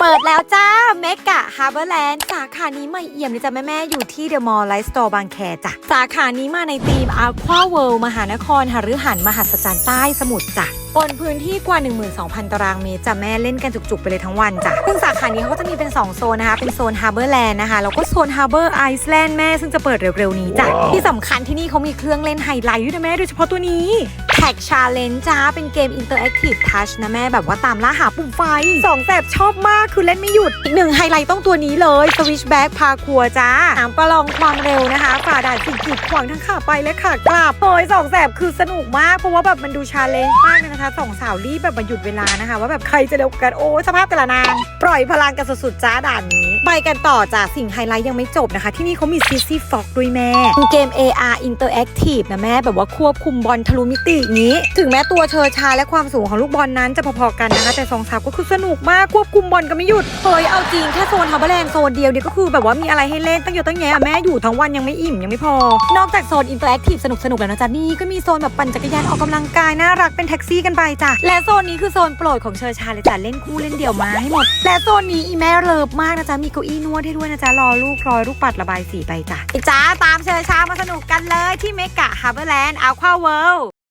เปิดแล้วจ้าเมกะฮาร์เบอร์แลนด์สาขานี้ใหม่เอี่ยมเลยจ้ะแม่ๆ อยู่ที่เดอะมอลล์ไลฟ์สโตร์บางแคจ้ะ สาขานี้มาในธีม Aqua World มหานครหฤหันมหัศจรรย์ใต้สมุทรจ้ะบนพื้นที่กว่า 12,000 ตารางเมตรจ้ะแม่เล่นกันจุกๆ ไปเลยทั้งวันจ้ะซึ่งสาขานี้เขาก็จะมีเป็น 2 โซนนะคะ เป็นโซนฮาร์เบอร์แลนด์นะคะ แล้วก็โซนฮาร์เบอร์ไอซ์แลนด์แม่ซึ่งจะเปิดเร็วๆนี้จ้ะที่สำคัญที่นี่เขามีเครื่องเล่นไฮไลท์ด้วยนะแม่โดยเฉพาะตัวนี้ แท็กชาเลนจ์จ้า เป็นเกม Interactive Touch นะแม่แบบว่าตามล่าหาปุ่มไฟสองแสบชอบมากคือเล่นไม่หยุด อีกหนึ่งไฮไลท์ต้องตัวนี้เลย Switchback พาคัวจ้าหางประลองความเร็วนะคะ ฝ่าด่านสิ่งกีดขวางทั้งขาไปและขากลับโอยสองแสบคือสนุกมาก เพราะว่าแบบมันดูชาเลนจ์มากเลยนะคะสองสาวรีบแบบมาหยุดเวลานะคะ ว่าแบบใครจะเร็วกันโอ้สภาพแต่ละนางปล่อยพลังกันสุดๆจ้าด่านนี้ไปกันต่อจากสิ่งไฮไลท์ยังไม่จบนะคะ ที่นี่เขามี CC Fox ด้วยแม่เป็นเกม AR Interactive นะแม่แบบว่าควบคุมบอลทะลุมิตินี้ ถึงแม้ตัวเชอชาและความสูงของลูกบอลนั้นจะพอๆกันนะคะ แต่สองสาวก็คือสนุกมากควบคุมบอลก็ไม่หยุดเฮ้ยเอาจริงแค่โซนฮับเบอร์แลนด์โซนเดียวเนี่ยก็คือแบบว่ามีอะไรให้เล่นตั้งเยอะตั้งแยะแม่อยู่ทั้งวันยังไม่อิ่มยังไม่พอ นอกจากโซนอินเตอร์แอคทีฟสนุกๆแล้วนะจ๊ะนี่ก็มีโซนแบบปั่นจักรยานออกกำลังกายน่ารักเป็นแท็กซี่กันไปจ้ะและโซนนี้คือโซนโปรดของเชอชาเลยจ้ะเล่นคู่เล่นเดี่ยวมาให้หมดและโซนนี้อีแม่เลิฟมากนะจ๊ะมีเก้าอี้นวดให้ด้วยนะจ๊ะรอลูกรอยลูกปัดระบายสีไปจ้ะไอ้จ้าตามเชอชามาสนุกกันเลยที่เมกะฮาร์เบอร์แลนด์อาควาเวิลด์